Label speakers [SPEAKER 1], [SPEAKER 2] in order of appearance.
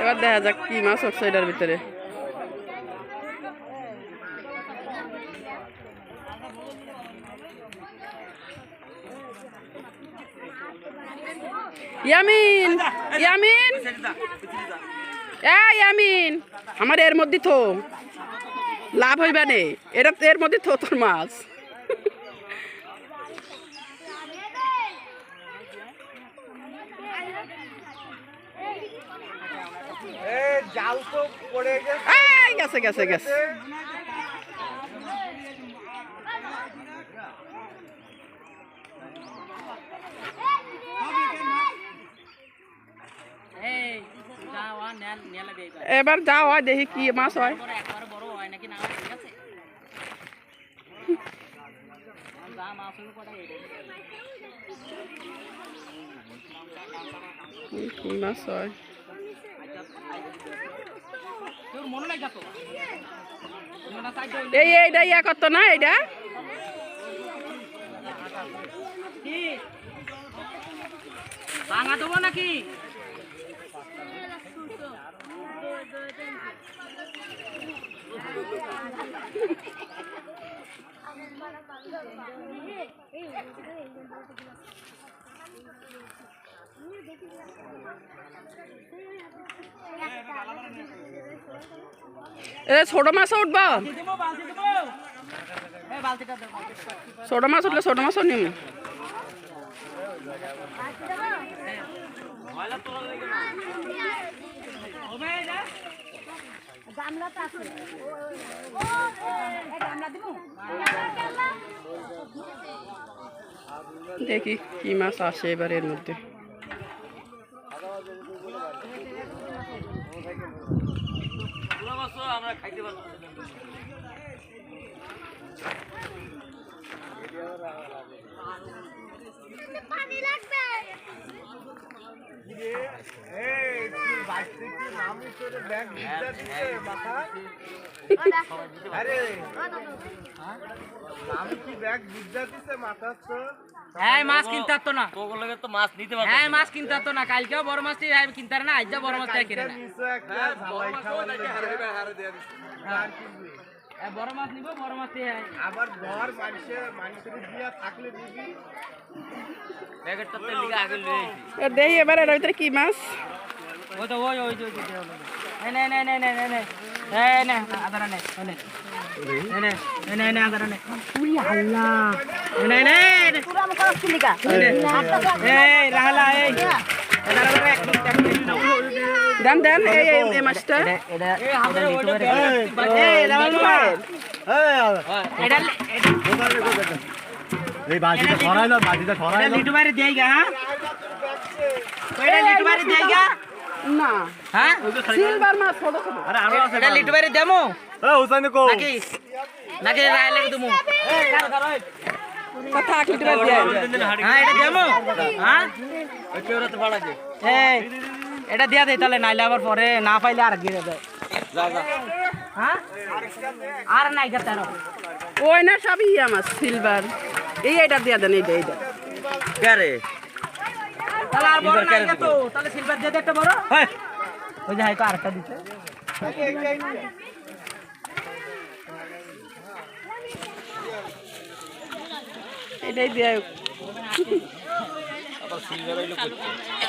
[SPEAKER 1] এবার দেখা যাক কি মাছ উঠছে এটার ভিতরে। ইয়ামিন ইয়ামিন! এ আমিন আমার এর মধ্যে থো। লাভ হইবে নে। এটা এর মধ্যে থো তোর মাছ।
[SPEAKER 2] তো গেছে।
[SPEAKER 1] এই গেছে গেছে গেছে এবার যাও হয় দেখি কি মাছ হয়। কি মাছ হয়। এই এইটা ইয়া করতো না এইটা?
[SPEAKER 3] ভাঙা দেবো নাকি?
[SPEAKER 1] ছোট মাছ উঠবো? ছোট মাছ উঠলে ছোট মাছও নিম।
[SPEAKER 3] হবে এটা
[SPEAKER 1] দেখি কি মাছ আসে এবার এর মধ্যে।
[SPEAKER 2] আমরা খাইতে পারব
[SPEAKER 4] পানি লাগবে।
[SPEAKER 3] হ্যাঁ মাছ কিনতে পারতো না।
[SPEAKER 2] তোগুলোকে তো মাছ নিতে
[SPEAKER 3] হ্যাঁ মাছ কিনতে পারতো না। কালকেও বড় মাছটি কিনতে না বড় কিনে হ্যাঁ। হ্যাঁ, বড় মাছ নিবো বড় মাছটি হ্যাঁ
[SPEAKER 2] আবার ঘর মানুষে মানুষের দিয়া থাকলে দিবি?
[SPEAKER 3] প্যাকেটটা তেল আগে লয়ে
[SPEAKER 1] এ দেখি এবার এর ভিতরে কি মাছ?
[SPEAKER 3] ওই তো ওই ওই ওই নে নে নে নে নে নে
[SPEAKER 1] দেন এই মাছটা
[SPEAKER 3] এই
[SPEAKER 2] বাজিটা সরাই না বাজিটা সরাই
[SPEAKER 3] লিটু বাইরে দেই গা হ্যাঁ লিটু বাইরে দেই গা
[SPEAKER 1] না।
[SPEAKER 3] হ্যাঁ?
[SPEAKER 1] সিলভার মাছ ছোট ছোট
[SPEAKER 2] আরে আরও আছে
[SPEAKER 3] এটা লিটু বাইরে দেমো?
[SPEAKER 2] এ হুসাইন কো।
[SPEAKER 3] নাকি? নাকি রাইলে তুমি
[SPEAKER 1] কথা
[SPEAKER 3] হ্যাঁ এটা দেমো? হ্যাঁ?
[SPEAKER 2] দে
[SPEAKER 3] এই এটা দিয়া দে তাহলে নাইলে আবার পরে না পাইলে আর গিয়ে দেয় হ্যাঁ? আর নাই গা তার।
[SPEAKER 1] ওই না সব ইয়া মাছ সিলভার। এই এটা দিয়া দেন এইটা এইটা।
[SPEAKER 3] তাহলে আর বড় নাই তো তাহলে সিলভার দিয়ে একটা বড়। ওই যে হাইকো আরেকটা দিতে।
[SPEAKER 1] এটাই দিয়ে
[SPEAKER 2] আবার সিলভার হইল করতে